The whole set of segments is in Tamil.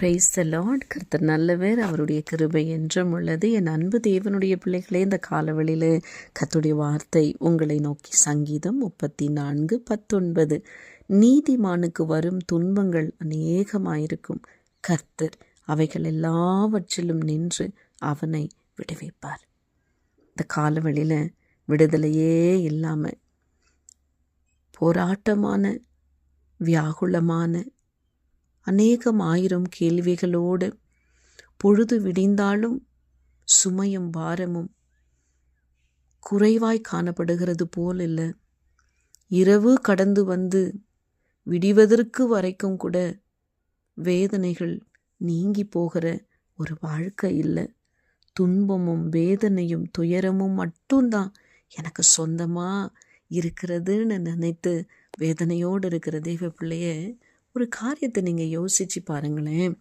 ப்ரைஸ் த லார்ட் கர்த்தர் நல்லவர் அவருடைய கிருபை என்றும் உள்ளது. என் அன்பு தேவனுடைய பிள்ளைகளே இந்த காலவெளியில் கத்துடைய வார்த்தை உங்களை நோக்கி சங்கீதம் முப்பத்தி நான்கு பத்தொன்பது. நீதிமானுக்கு வரும் துன்பங்கள் அநேகமாயிருக்கும். கர்த்தர் அவைகள் எல்லாவற்றிலும் நின்று அவனை விடுவிப்பார். இந்த காலவெளியில் விடுதலையே இல்லாமல் போராட்டமான வியாகுலமான அநேகம் ஆயிரம் கேள்விகளோடு பொழுது விடிந்தாலும் சுமையும் பாரமும் குறைவாய் காணப்படுகிறது போல் இல்லை. இரவு கடந்து வந்து விடிவதற்கு வரைக்கும் கூட வேதனைகள் நீங்கி போகிற ஒரு வாழ்க்கை இல்லை. துன்பமும் வேதனையும் துயரமும் மட்டும்தான் எனக்கு சொந்தமாக இருக்கிறதுன்னு நினைத்து வேதனையோடு இருக்கிற தெய்வ பிள்ளைய ஒரு காரியத்தை நீங்கள் யோசித்து பாருங்களேன்.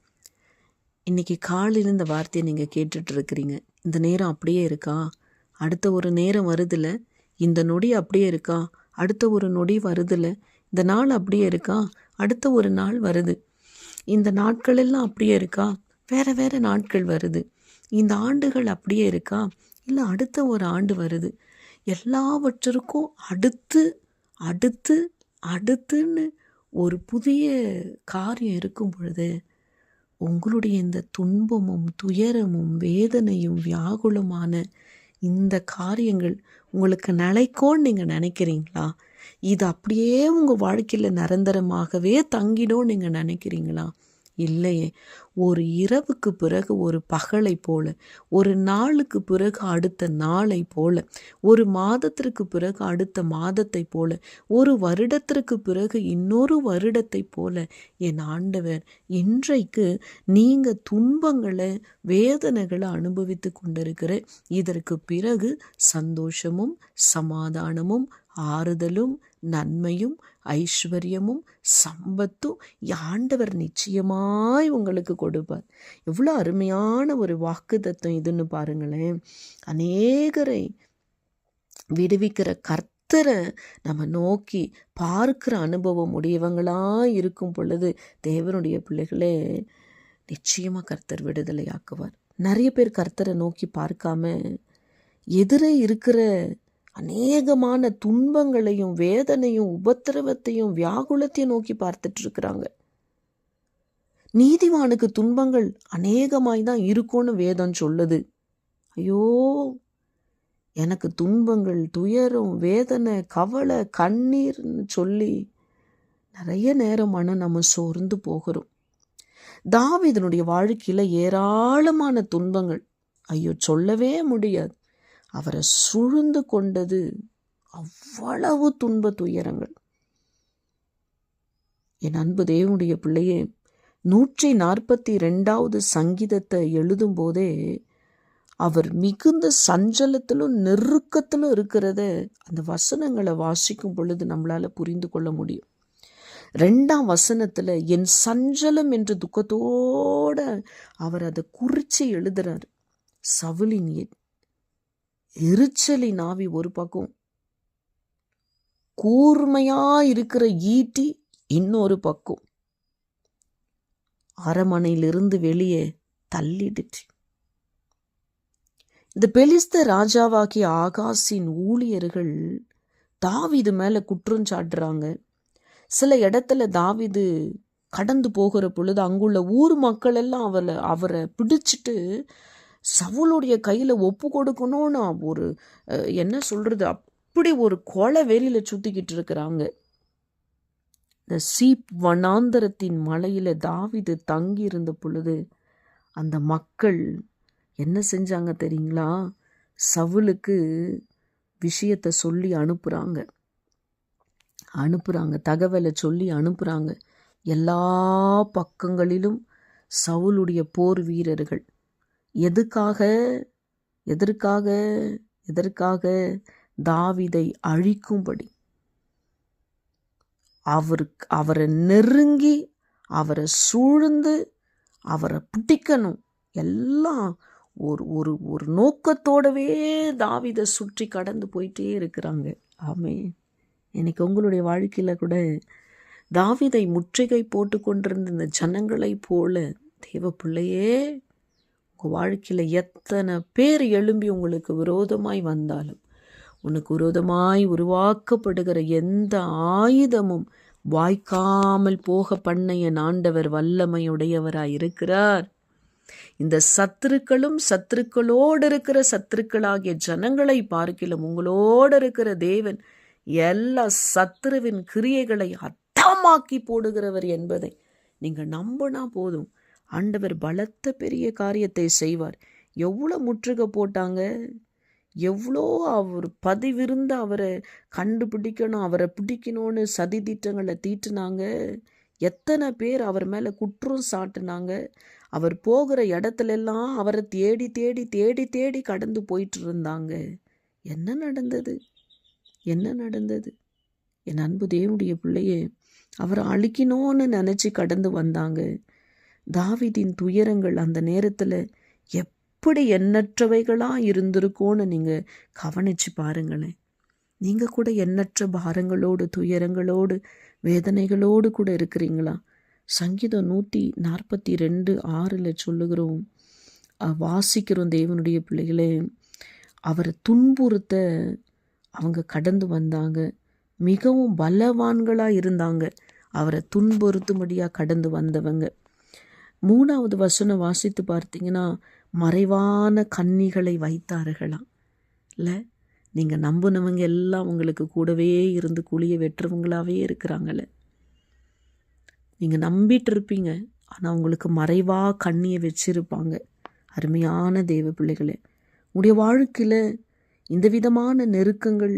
இன்றைக்கி காலையில் இந்த வார்த்தையை நீங்கள் கேட்டுட்ருக்கிறீங்க இந்த நேரம் அப்படியே இருக்கா? அடுத்த ஒரு நேரம் வருதில்ல இந்த நொடி அப்படியே இருக்கா? அடுத்த ஒரு நொடி வருதில்ல இந்த நாள் அப்படியே இருக்கா? அடுத்த ஒரு நாள் வருது. இந்த நாட்கள் எல்லாம் அப்படியே இருக்கா? வேறு வேறு நாட்கள் வருது. இந்த ஆண்டுகள் அப்படியே இருக்கா? இல்லை அடுத்த ஒரு ஆண்டு வருது. எல்லாவற்றிற்கும் அடுத்து அடுத்து அடுத்துன்னு ஒரு புதிய காரியம் இருக்கும் பொழுது உங்களுடைய இந்த துன்பமும் துயரமும் வேதனையும் வியாகுலமான இந்த காரியங்கள் உங்களுக்கு நிலைக்கோன்னு நீங்கள் நினைக்கிறீங்களா? இது அப்படியே உங்கள் வாழ்க்கையில் நிரந்தரமாகவே தங்கிடும் நீங்கள் நினைக்கிறீங்களா? இல்லையே. ஒரு இரவுக்கு பிறகு ஒரு பகலை போல ஒரு நாளுக்கு பிறகு அடுத்த நாளை போல ஒரு மாதத்திற்கு பிறகு அடுத்த மாதத்தை போல ஒரு வருடத்திற்கு பிறகு இன்னொரு வருடத்தை போல என் ஆண்டவர் இன்றைக்கு நீங்கள் துன்பங்களை வேதனைகளை அனுபவித்து கொண்டிருக்கிற இதற்கு பிறகு சந்தோஷமும் சமாதானமும் ஆறுதலும் நன்மையும் ஐஸ்வர்யமும் சம்பத்தும் ஆண்டவர் நிச்சயமாய் உங்களுக்கு கொடுப்பார். எவ்வளோ அருமையான ஒரு வாக்கு தத்துவம் இதுன்னு பாருங்களேன். அநேகரை விடுவிக்கிற கர்த்தரை நம்ம நோக்கி பார்க்கிற அனுபவம் உடையவங்களாக இருக்கும் பொழுது தேவனுடைய பிள்ளைகளே நிச்சயமாக கர்த்தர் விடுதலையாக்குவார். நிறைய பேர் கர்த்தரை நோக்கி பார்க்காம எதிரே இருக்கிற அநேகமான துன்பங்களையும் வேதனையும் உபத்திரவத்தையும் வியாகுலத்தையும் நோக்கி பார்த்துட்டு இருக்கிறாங்க நீதிமானுக்கு துன்பங்கள் அநேகமாய் தான் இருக்கும்னு வேதம் சொல்லுது. ஐயோ எனக்கு துன்பங்கள் துயரம் வேதனை கவலை கண்ணீர்னு சொல்லி நிறைய நேரம் மன நம்ம சோர்ந்து போகிறோம். தாவிதனுடைய வாழ்க்கையில் ஏராளமான துன்பங்கள். ஐயோ சொல்லவே முடியாது. அவரை சுழ்ந்து கொண்டது அவ்வளவு துன்ப துயரங்கள். என் அன்பு தேவனுடைய பிள்ளையே நூற்றி நாற்பத்தி ரெண்டாவது சங்கீதத்தை எழுதும் போதே அவர் மிகுந்த சஞ்சலத்திலும் நெருக்கத்திலும் இருக்கிறத அந்த வசனங்களை வாசிக்கும் பொழுது நம்மளால புரிந்து கொள்ள முடியும். ரெண்டாம் வசனத்தில் என் சஞ்சலம் என்ற துக்கத்தோட அவர் அதை குறித்து எழுதுறார். சவுலின் எரிச்சலின் ஆவி ஒரு பக்கம் கூர்மையா இருக்கிற ஈட்டி இன்னொரு பக்கம். அரமனையிலிருந்து வெளியே தள்ளிடுச்சு. இந்த பெலிஸ்த ராஜாவாகிய ஆகாசின் ஊழியர்கள் தாவிது மேல குற்றம் சாட்டுறாங்க. சில இடத்துல தாவிது கடந்து போகிற பொழுது அங்குள்ள ஊர் மக்கள் எல்லாம் அவளை அவரை பிடிச்சிட்டு சவுளுடைய கையில் ஒப்பு கொடுக்கணும்னு ஒரு என்ன சொல்கிறது அப்படி ஒரு கொலை வெளியில் சுற்றிக்கிட்டு இருக்கிறாங்க. இந்த சீப் வனாந்தரத்தின் மலையில் தாவிது தங்கி இருந்த பொழுது அந்த மக்கள் என்ன செஞ்சாங்க தெரியுங்களா? சவுலுக்கு விஷயத்தை சொல்லி அனுப்புகிறாங்க அனுப்புகிறாங்க தகவலை சொல்லி அனுப்புகிறாங்க எல்லா பக்கங்களிலும் சவுளுடைய போர் வீரர்கள். எதுக்காக எதற்காக எதற்காக தாவிதை அழிக்கும்படி? அவருக்கு அவரை நெருங்கி அவரை சூழ்ந்து அவரை பிடிக்கணும். எல்லாம் ஒரு ஒரு ஒரு நோக்கத்தோடவே தாவிதை சுற்றி கடந்து போயிட்டே இருக்கிறாங்க. ஆமே இன்னைக்கு உங்களுடைய வாழ்க்கையில் கூட தாவிதை முற்றுகை போட்டு கொண்டிருந்த இந்த ஜனங்களைப் போல தேவ பிள்ளையே உங்கள் வாழ்க்கையில் எத்தனை பேர் எழும்பி உங்களுக்கு விரோதமாய் வந்தாலும் உனக்கு விரோதமாய் உருவாக்கப்படுகிற எந்த ஆயுதமும் வாய்க்காமல் போக பண்ண என் ஆண்டவர் வல்லமையுடையவராய் இருக்கிறார். இந்த சத்துருக்களும் சத்துருக்களோடு இருக்கிற சத்துருக்களாகிய ஜனங்களை பார்க்கிலும் உங்களோடு இருக்கிற தேவன் எல்லா சத்துருவின் கிரியைகளை அத்தமாக்கி போடுகிறவர் என்பதை நீங்கள் நம்பினா போதும். ஆண்டவர் பலத்த பெரிய காரியத்தை செய்வார். எவ்வளோ முற்றுகை போட்டாங்க? எவ்வளோ அவர் பதிவிருந்து அவரை கண்டுபிடிக்கணும் அவரை பிடிக்கணும்னு சதி திட்டங்களை தீட்டுனாங்க. எத்தனை பேர் அவர் மேலே குற்றம் சாட்டினாங்க. அவர் போகிற இடத்துலெல்லாம் அவரை தேடி தேடி தேடி தேடி கடந்து போயிட்டு இருந்தாங்க என்ன நடந்தது? என்ன நடந்தது? என் அன்பு தேவனுடைய பிள்ளையே அவரை அழிக்கணும்னு நினச்சி கடந்து வந்தாங்க. தாவிதின் துயரங்கள் அந்த நேரத்தில் எப்படி எண்ணற்றவைகளாக இருந்திருக்கோன்னு நீங்கள் கவனித்து பாருங்களேன். நீங்கள் கூட எண்ணற்ற பாரங்களோடு துயரங்களோடு வேதனைகளோடு கூட இருக்கிறீங்களா? சங்கீதம் நூற்றி நாற்பத்தி ரெண்டு ஆறில் சொல்லுகிறோம் வாசிக்கிறோம் தேவனுடைய பிள்ளைகளே அவரை துன்புறுத்த அவங்க கடந்து வந்தாங்க. மிகவும் பலவான்களாக இருந்தாங்க. அவரை துன்புறுத்தும்படியாக கடந்து வந்தவங்க. மூணாவது வசனம் வாசித்து பார்த்தீங்கன்னா மறைவான கன்னிகளை வைத்தார்களாம். இல்லை நீங்கள் நம்புனவங்க எல்லாம் உங்களுக்கு கூடவே இருந்து குழிய வெட்டுறவங்களாகவே இருக்கிறாங்கள நீங்கள் நம்பிட்டு இருப்பீங்க ஆனால் உங்களுக்கு மறைவாக கண்ணியை வச்சிருப்பாங்க. அருமையான தெய்வ பிள்ளைகளே உடைய வாழ்க்கையில் இந்த விதமான நெருக்கங்கள்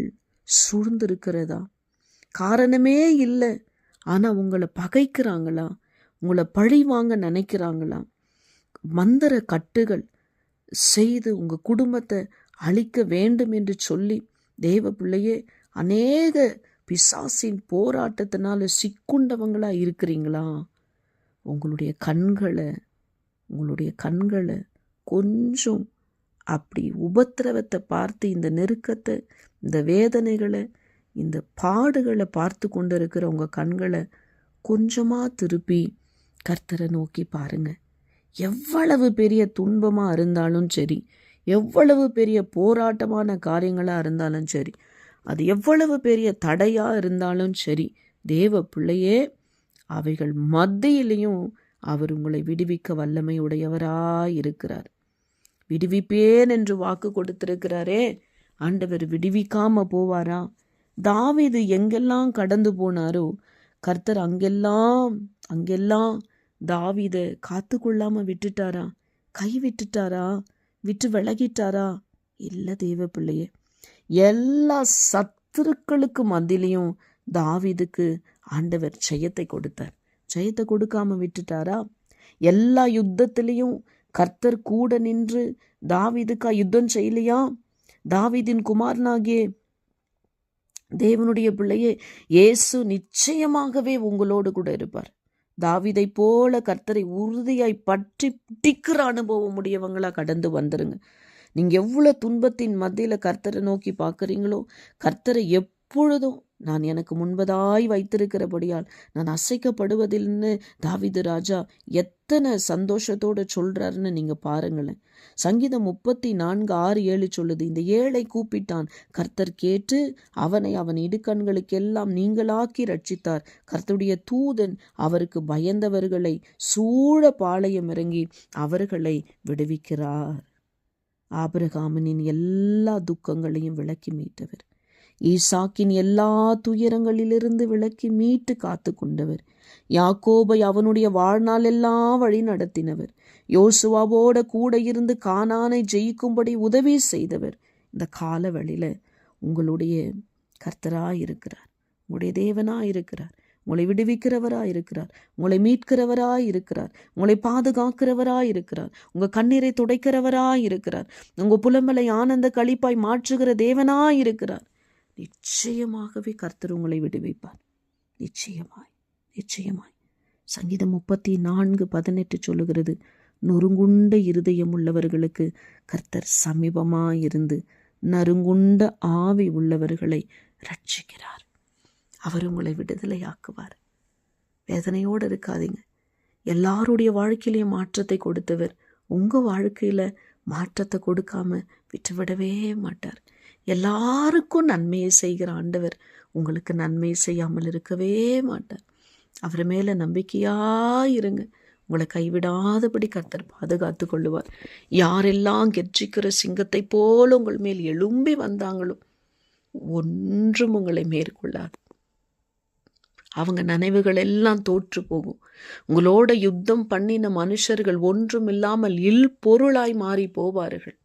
சூழ்ந்திருக்கிறதா? காரணமே இல்லை ஆனால் உங்களை பகைக்கிறாங்களா? உங்களை பழி வாங்க நினைக்கிறாங்களா? மந்திர கட்டுகள் செய்து உங்கள் குடும்பத்தை அழிக்க வேண்டும் என்று சொல்லி தேவ பிள்ளையே அநேக பிசாசின் போராட்டத்தினால சிக்குண்டவங்களாக இருக்கிறீங்களா? உங்களுடைய கண்களை உங்களுடைய கண்களை கொஞ்சம் அப்படி உபத்திரவத்தை பார்த்து இந்த நெருக்கத்தை இந்த வேதனைகளை இந்த பாடுகளை பார்த்து கொண்டு இருக்கிற உங்கள் கண்களை கொஞ்சமாக திருப்பி கர்த்தரை நோக்கி பாருங்க. எவ்வளவு பெரிய துன்பமாக இருந்தாலும் சரி எவ்வளவு பெரிய போராட்டமான காரியங்களாக இருந்தாலும் சரி அது எவ்வளவு பெரிய தடையாக இருந்தாலும் சரி தேவ பிள்ளையே அவைகள் மத்தியிலையும் அவர் உங்களை விடுவிக்க வல்லமை உடையவராய் இருக்கிறார். விடுவிப்பேன் என்று வாக்கு கொடுத்திருக்கிறாரே ஆண்டவர் விடுவிக்காம போவாரா? தாவிது எங்கெல்லாம் கடந்து போனாரோ கர்த்தர் அங்கெல்லாம் அங்கெல்லாம் தாவித காத்து கொள்ளாம விட்டுட்டாரா? கை விட்டுட்டாரா? விட்டு விலகிட்டாரா? இல்லை தேவ பிள்ளையே. எல்லா சத்துருக்களுக்கு மத்தியிலையும் தாவிதுக்கு ஆண்டவர் ஜெயத்தை கொடுத்தார். ஜெயத்தை கொடுக்காம விட்டுட்டாரா? எல்லா யுத்தத்திலையும் கர்த்தர் கூட நின்று தாவிதுக்கா யுத்தம் செய்யலையா? தாவிதின் குமாரனாகிய தேவனுடைய பிள்ளையே இயேசு நிச்சயமாகவே உங்களோடு கூட இருப்பார். தாவிதை போல கர்த்தரை உறுதியாய் பற்றி பிடிக்கிற அனுபவம் உடையவங்களா கடந்து வந்துருங்க. நீங்கள் எவ்வளோ துன்பத்தின் மத்தியில் கர்த்தரை நோக்கி பார்க்குறீங்களோ கர்த்தரை எப்பொழுதும் நான் எனக்கு முன்பதாய் வைத்திருக்கிறபடியால் நான் அசைக்கப்படுவதில்னு தாவிது ராஜா எத்தனை சந்தோஷத்தோடு சொல்கிறாருன்னு நீங்கள் பாருங்களேன். சங்கீதம் முப்பத்தி நான்கு ஆறு ஏழு சொல்லுது இந்த ஏழை கூப்பிட்டான் கர்த்தர் கேட்டு அவனை அவன் இடுக்கண்களுக்கெல்லாம் நீங்களாக்கி ரட்சித்தார். கர்த்தருடைய தூதன் அவருக்கு பயந்தவர்களை சூழ பாளையம் இறங்கி அவர்களை விடுவிக்கிறார். ஆபிரகாமனின் எல்லா துக்கங்களையும் விளக்கி மீட்டவர். ஈசாக்கின் எல்லா துயரங்களிலிருந்து விளக்கி மீட்டு காத்து கொண்டவர். யாக்கோபை அவனுடைய வாழ்நாள் எல்லாம் வழி நடத்தினவர். யோசுவாவோட கூட இருந்து கானானை ஜெயிக்கும்படி உதவி செய்தவர். இந்த கால வழியில உங்களுடைய கர்த்தராக இருக்கிறார் உங்களுடைய தேவனாக இருக்கிறார் உங்களை விடுவிக்கிறவராக இருக்கிறார் உங்களை மீட்கிறவராக இருக்கிறார் உங்களை பாதுகாக்கிறவராக இருக்கிறார் உங்க கண்ணீரை துடைக்கிறவராக இருக்கிறார் உங்க புலம்பலை ஆனந்த கழிப்பாய் மாற்றுகிற தேவனா இருக்கிறார் நிச்சயமாகவே கர்த்தர் உங்களை விடுவிப்பார். நிச்சயமாய் நிச்சயமாய். சங்கீதம் முப்பத்தி நான்கு பதினெட்டு சொல்லுகிறது நொறுங்குண்ட இருதயம் உள்ளவர்களுக்கு கர்த்தர் சமீபமாயிருந்து நறுங்குண்ட ஆவி உள்ளவர்களை ரட்சிக்கிறார் அவர் உங்களை விடுதலையாக்குவார். வேதனையோடு இருக்காதீங்க. எல்லாருடைய வாழ்க்கையிலையும் மாற்றத்தை கொடுத்தவர் உங்கள் வாழ்க்கையில் மாற்றத்தை கொடுக்காம விட்டுவிடவே மாட்டார். எல்லாருக்கும் நன்மையை செய்கிற ஆண்டவர் உங்களுக்கு நன்மை செய்யாமல் இருக்கவே மாட்டார். அவர் மேலே நம்பிக்கையாக இருங்க. உங்களை கைவிடாதபடி கர்த்தர் பாதுகாத்து கொள்ளுவார். யாரெல்லாம் கெர்ச்சிக்கிற சிங்கத்தை போல உங்கள் மேல் எழும்பி வந்தாங்களோ ஒன்றும் உங்களை மேற்கொள்ளாது. அவங்க நினைவுகள் எல்லாம் தோற்று போகும். உங்களோட யுத்தம் பண்ணின மனுஷர்கள் ஒன்றும் இல்லாமல் இல் பொருளாய் மாறி போவார்கள்.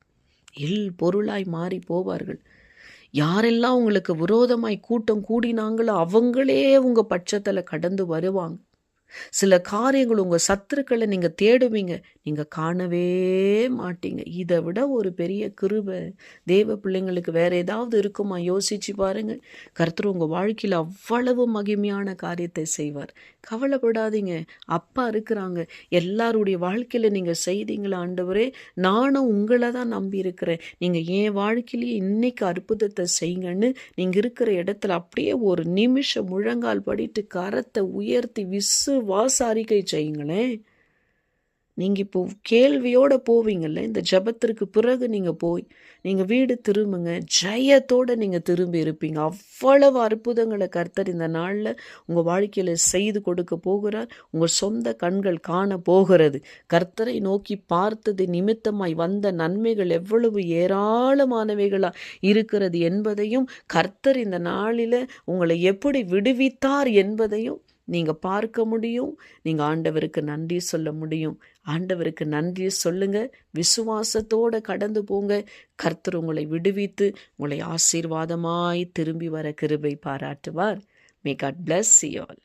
இல் பொருளாய் மாறி போவார்கள். யாரெல்லாம் உங்களுக்கு விரோதமாய் கூட்டம் கூடினாங்களோ அவங்களே உங்கள் பட்சத்தில் கடந்து வருவாங்க. சில காரியங்கள் உங்கள் சத்துருக்களை நீங்கள் தேடுவீங்க. நீங்கள் காணவே மாட்டீங்க. இதை விட ஒரு பெரிய கிருபை தேவ பிள்ளைங்களுக்கு வேறு ஏதாவது இருக்குமா? யோசிச்சு பாருங்கள் கர்த்தர் உங்கள் வாழ்க்கையில் அவ்வளவு மகிமையான காரியத்தை செய்வார். கவலைப்படாதீங்க. அப்பா இருக்கிறாங்க. எல்லாருடைய வாழ்க்கையில் நீங்கள் செய்தீங்களா ஆண்டவரே? நானும் உங்களை தான் நம்பி இருக்கிறேன். நீங்கள் என் வாழ்க்கையிலேயே இன்னைக்கு அற்புதத்தை செய்யுங்கன்னு நீங்கள் இருக்கிற இடத்துல அப்படியே ஒரு நிமிஷம் முழங்கால் படிட்டு கரத்தை உயர்த்தி விசுவாச அறிக்கை செய்யுங்களேன். நீங்கள் இப்போ கேள்வியோடு போவீங்கள்ல இந்த ஜபத்திற்கு பிறகு நீங்கள் போய் நீங்கள் வீடு திரும்புங்க ஜெயத்தோடு நீங்கள் திரும்பி இருப்பீங்க. அவ்வளவு அற்புதங்களை கர்த்தர் இந்த நாளில் உங்கள் வாழ்க்கையில் செய்து கொடுக்க போகிறார். உங்கள் சொந்த கண்கள் காண போகிறது. கர்த்தரை நோக்கி பார்த்தது நிமித்தமாய் வந்த நன்மைகள் எவ்வளவு ஏராளமானவைகளாக இருக்கிறது என்பதையும் கர்த்தர் இந்த நாளில் உங்களை எப்படி விடுவித்தார் என்பதையும் நீங்கள் பார்க்க முடியும். நீங்கள் ஆண்டவருக்கு நன்றி சொல்ல முடியும். ஆண்டவருக்கு நன்றி சொல்லுங்க. விசுவாசத்தோடு கடந்து போங்க. கர்த்தர் உங்களை விடுவித்து உங்களை ஆசீர்வாதமாய் திரும்பி வர கிருபை பாராட்டுவார். May God bless you all